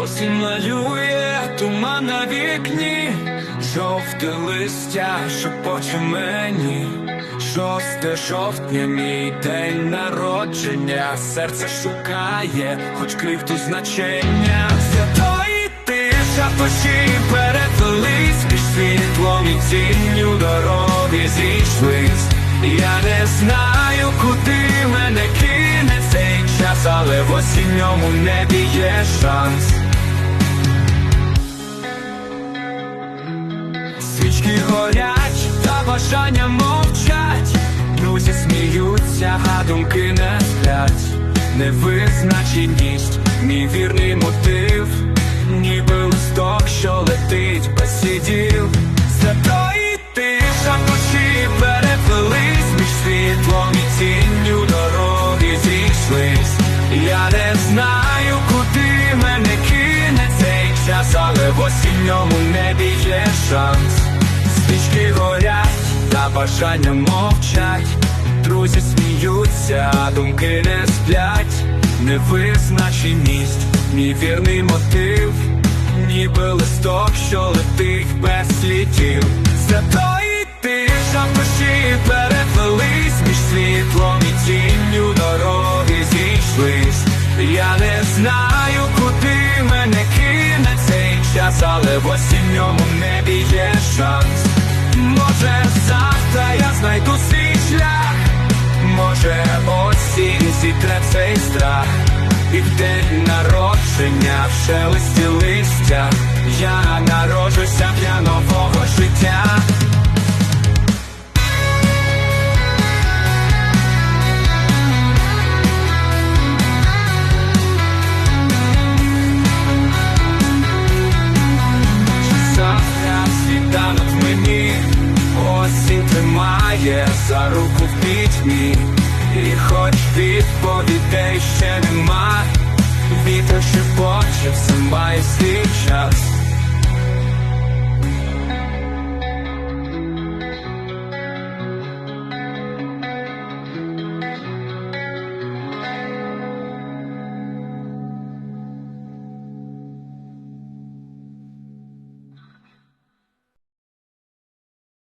Осінь малює туман на вікні, жовте листя шепоче мені, шосте жовтня, мій день народження, серце шукає, хоч крихту значення. Святої тиша душі переплились між світлом і тінню дороги зійшлись. Я не знаю, куди мене кине цей час, але в осінньому небі є шанс. Свічки горять, та бажання мовчать, друзі сміються, а думки не сплять. Невизначеність, мій вірний мотив, ніби листок, що летить без слідів. Святої тиша душі переплились між світлом і тінню дороги зійшлись. Я не знаю, куди мене кине цей час, але в осінньому небі є шанс. Свічки горять, та бажання мовчать, друзі сміються, думки не сплять, невизначеність, мій вірний мотив, ніби листок, що летить без слідів. Святої тиша в душі між світлом і тінню дороги зійшлись. Я не знаю, куди мене кине цей час, але в осінньому небі є шанс. Може, завтра я знайду свій шлях, може, осінь зітре цей страх, і в день народження в шелесті листя. Я народжуся для нового життя. Тримає за руку в пітьмі. І хоч відповідей ще нема Вітер шепоче, в час